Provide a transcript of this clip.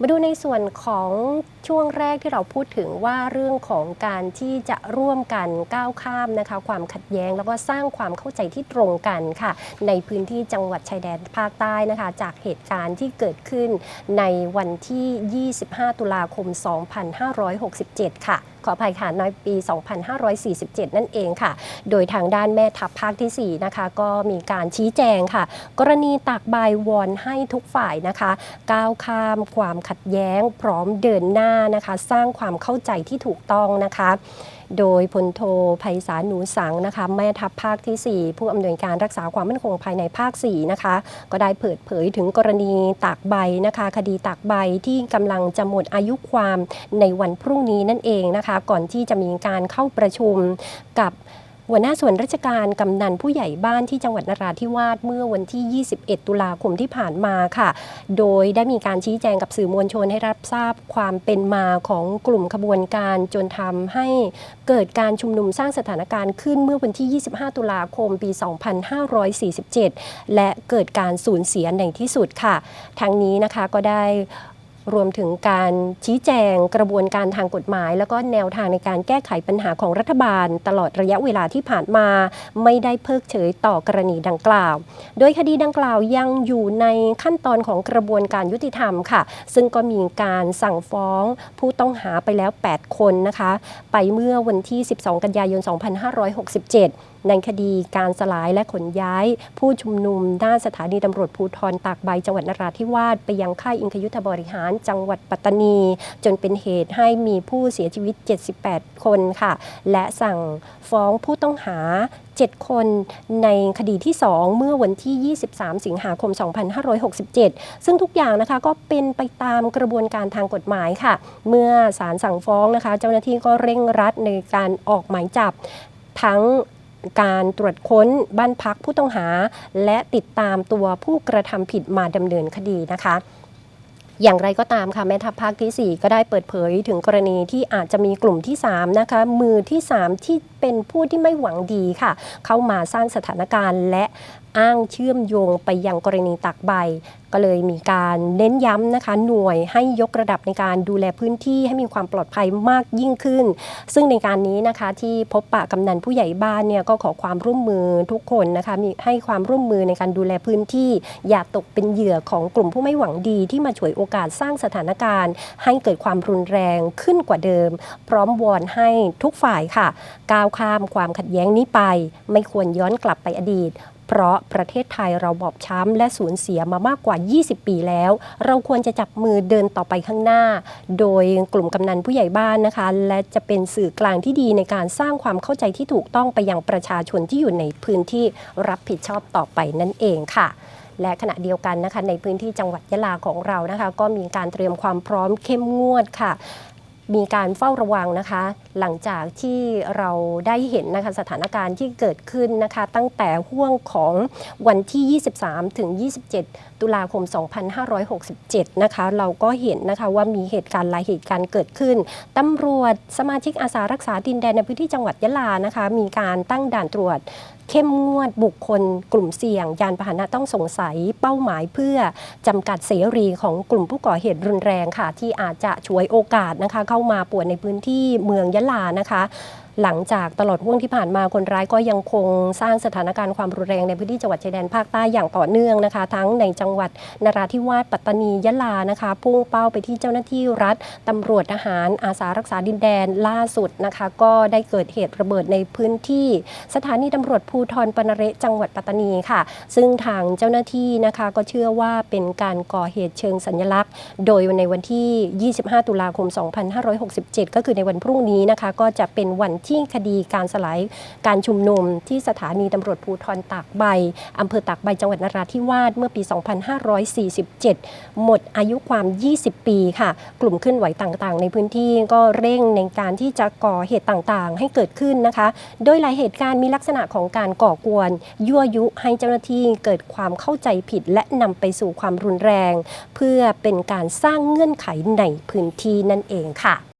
มาดูในส่วนของช่วงแรกที่เราพูดถึงว่าเรื่องของการที่จะร่วมกันก้าวข้ามนะคะ ความขัดแย้งแล้วก็สร้างความเข้าใจที่ตรงกันค่ะ ในพื้นที่จังหวัดชายแดนภาคใต้นะคะ จากเหตุการณ์ที่เกิดขึ้นในวันที่ 25 ตุลาคม 2567 ค่ะ ออภัยค่ะในปี 2547 นั่นเองค่ะ โดยทางด้านแม่ทัพภาคที่ 4 นะคะ ก็มีการชี้แจงค่ะ กรณีตักใบวอนให้ทุกฝ่ายนะคะ ก้าวข้ามความขัดแย้งพร้อมเดินหน้านะคะ สร้างความเข้าใจที่ถูกต้องนะคะ โดยพลโทไพศาลหนูสังนะคะแม่ทัพภาคที่ 4 ผู้อำนวยการรักษาความมั่นคงภายในภาค4นะคะก็ได้เปิดเผยถึงกรณีตากใบนะคะ คดีตากใบที่กำลังจะหมดอายุความในวันพรุ่งนี้นั่นเองนะคะ ก่อนที่จะมีการเข้าประชุมกับ หัวหน้าส่วนราชการกำนันผู้ใหญ่บ้านที่จังหวัดนราธิวาสเมื่อวันที่ 21 ตุลาคมที่ผ่านมาค่ะ โดยได้มีการชี้แจงกับสื่อมวลชนให้รับทราบความเป็นมาของกลุ่มขบวนการจนทำให้เกิดการชุมนุมสร้างสถานการณ์ขึ้นเมื่อวันที่ 25 ตุลาคมปี 2547 และเกิดการสูญเสียในที่สุดค่ะ ทั้งนี้นะคะก็ได้ รวมถึงการชี้แจงกระบวนการทางกฎหมาย แล้วก็แนวทางในการแก้ไขปัญหาของรัฐบาล ตลอดระยะเวลาที่ผ่านมา ไม่ได้เพิกเฉยต่อกรณีดังกล่าว โดยคดีดังกล่าวยังอยู่ในขั้นตอนของกระบวนการยุติธรรมค่ะ ซึ่งก็มีการสั่งฟ้องผู้ต้องหาไปแล้ว 8 คนนะคะ ไปเมื่อวันที่ 12 กันยายน 2567ในคดีการสลายและขนย้าย ผู้ชุมนุมด้านสถานีตำรวจภูธรตากใบจังหวัดนราธิวาสไปยังค่ายอิงคยุทธบริหารจังหวัดปัตตานี จนเป็นเหตุให้มีผู้เสียชีวิต 78 คนค่ะ และสั่งฟ้องผู้ต้องหา 7 คนในคดีที่ 2 เมื่อวันที่ 23 สิงหาคม 2567 ซึ่งทุกอย่างนะคะก็เป็นไปตามกระบวนการทางกฎหมายค่ะ เมื่อศาลสั่งฟ้องนะคะ เจ้าหน้าที่ก็เร่งรัดในการออกหมายจับทั้ง การตรวจค้นบ้านพักผู้ต้องหา และติดตามตัวผู้กระทำผิดมาดำเนินคดีนะคะอย่างไรก็ตามค่ะแม่ทัพภาคที่ 4 ก็ได้เปิดเผยถึงกรณีที่อาจจะมีกลุ่มที่ 3 นะคะ มือที่ 3 ที่เป็นผู้ที่ไม่หวังดีค่ะ เข้ามาสร้างสถานการณ์และอ้างเชื่อมโยงไปยังกรณีตักใบก็เลยมีการเน้นย้ำนะคะหน่วยให้ยกระดับในการดูแลพื้นที่ให้มีความปลอดภัยมากยิ่งขึ้น ซึ่งในการนี้นะคะที่พบปะกำนันผู้ใหญ่บ้านเนี่ยก็ขอความร่วมมือทุกคนนะคะมีให้ความร่วมมือในการดูแลพื้นที่ อย่าตกเป็นเหยื่อของกลุ่มผู้ไม่หวังดี ที่มาฉวยโอกาสสร้างสถานการณ์ ให้เกิดความรุนแรงขึ้นกว่าเดิม พร้อมวอนให้ทุกฝ่ายค่ะ ก้าวข้ามความขัดแย้งนี้ไป ไม่ควรย้อนกลับไปอดีต เพราะประเทศไทยเราบอบช้ำและสูญเสียมามากกว่า 20 ปีแล้ว เราควรจะจับมือเดินต่อไปข้างหน้า โดยกลุ่มกำนันผู้ใหญ่บ้านนะคะ และจะเป็นสื่อกลางที่ดีในการสร้างความเข้าใจที่ถูกต้องไปยังประชาชนที่อยู่ในพื้นที่รับผิดชอบต่อไปนั่นเองค่ะและขณะเดียวกันนะคะในพื้นที่จังหวัดยะลาของเรานะคะ ก็มีการเตรียมความพร้อมเข้มงวดค่ะ มีการเฝ้าระวังนะคะ หลังจากที่เราได้เห็นนะคะสถานการณ์ที่เกิดขึ้นนะคะ ตั้งแต่ห่วงของวันที่ 23 ถึง 27 ตุลาคม 2567 นะคะ เราก็เห็นนะคะว่ามีเหตุการณ์หลายเหตุการณ์เกิดขึ้นตำรวจสมาชิกอาสารักษาดินแดนในพื้นที่จังหวัดยะลานะคะ มีการตั้งด่านตรวจ เข้มงวดบุคคล กลุ่มเสี่ยง ยานพาหนะต้องสงสัยเป้าหมายเพื่อจำกัดเสรีของกลุ่มผู้ก่อเหตุรุนแรงค่ะ ที่อาจจะฉวยโอกาสนะคะ เข้ามาป่วนในพื้นที่เมืองยะลานะคะ หลังจากตลอดห่วงที่ผ่านมาคนร้ายก็ยังคงสร้างสถานการณ์ความรุนแรงในพื้นที่จังหวัดชายแดนภาคใต้อย่างต่อเนื่องนะคะ ทั้งในจังหวัดนราธิวาสปัตตานียะลานะคะพุ่งเป้าไปที่เจ้าหน้าที่รัฐตำรวจทหารอาสารักษาดินแดนล่าสุดนะคะ ก็ได้เกิดเหตุระเบิดในพื้นที่ สถานีตำรวจภูธรปนเรจังหวัดปัตตานีค่ะ ซึ่งทางเจ้าหน้าที่นะคะก็เชื่อว่าเป็นการก่อเหตุเชิงสัญลักษณ์ โดยในวันที่ 25 ตุลาคม 2567 ก็คือในวันพรุ่งนี้นะคะ ก็จะเป็นวันที่คดีการสลายการชุมนุมที่สถานีตำรวจภูธรตากใบอำเภอตากใบจังหวัดนราธิวาสเมื่อปี 2547 หมดอายุความ 20 ปีค่ะ กลุ่มเคลื่อนไหวต่างๆ ในพื้นที่ก็เร่งในการที่จะก่อเหตุต่างๆ ให้เกิดขึ้นนะคะ โดยหลายเหตุการณ์มีลักษณะของการก่อกวน ยั่วยุให้เจ้าหน้าที่เกิดความเข้าใจผิด และนำไปสู่ความรุนแรง เพื่อเป็นการสร้างเงื่อนไขในพื้นที่นั่นเองค่ะ